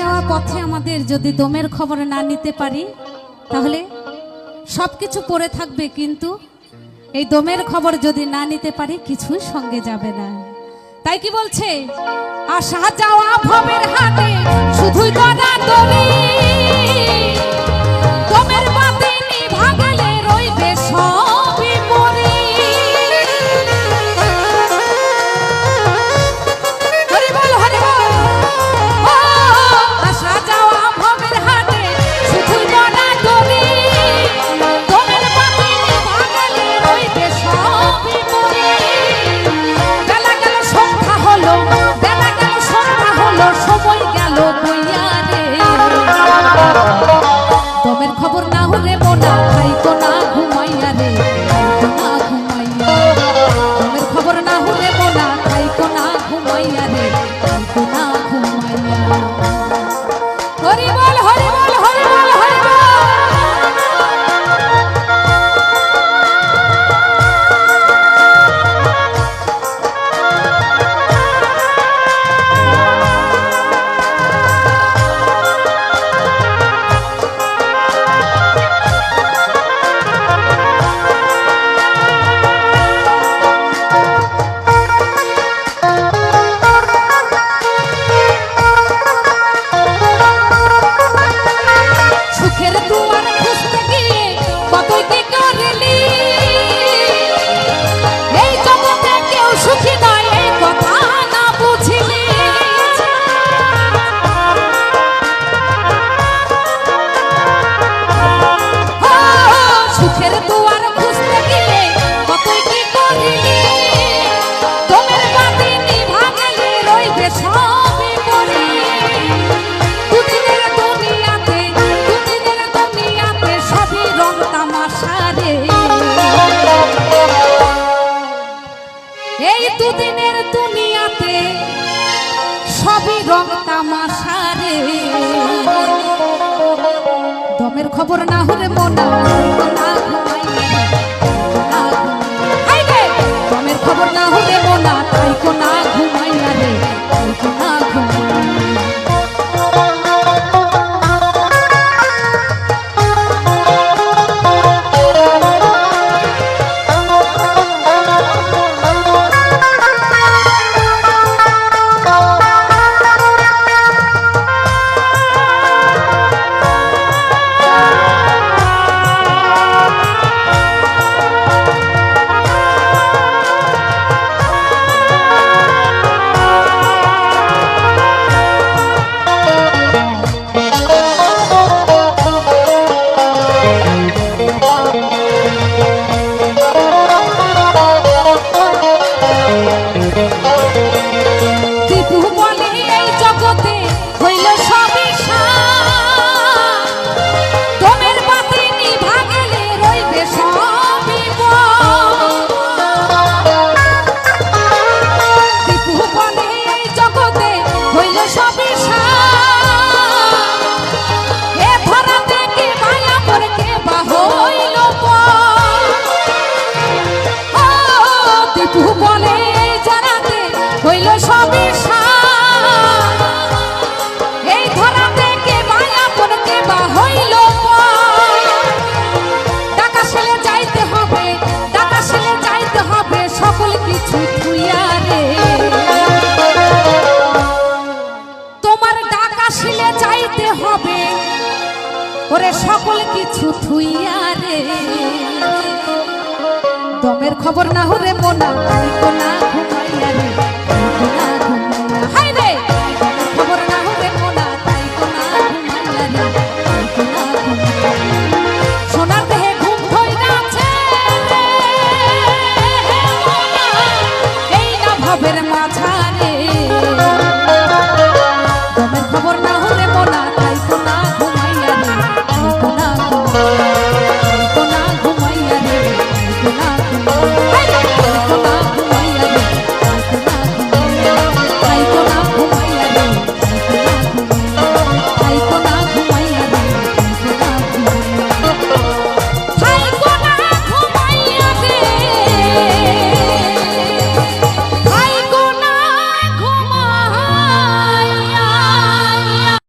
যাওয়া পথে আমাদের যদি দমের খবর না নিতে পারি, তাহলে সব কিছু পড়ে থাকবে, কিন্তু এই দমের খবর যদি না নিতে পারি, কিছুই সঙ্গে যাবে না। তাই কি বলছে? আর শাহজাহান ভবের হাত খবর না থুইয়া রে। দমের খবর না হলে মোনা কোনা ঘুমাইয়া রে।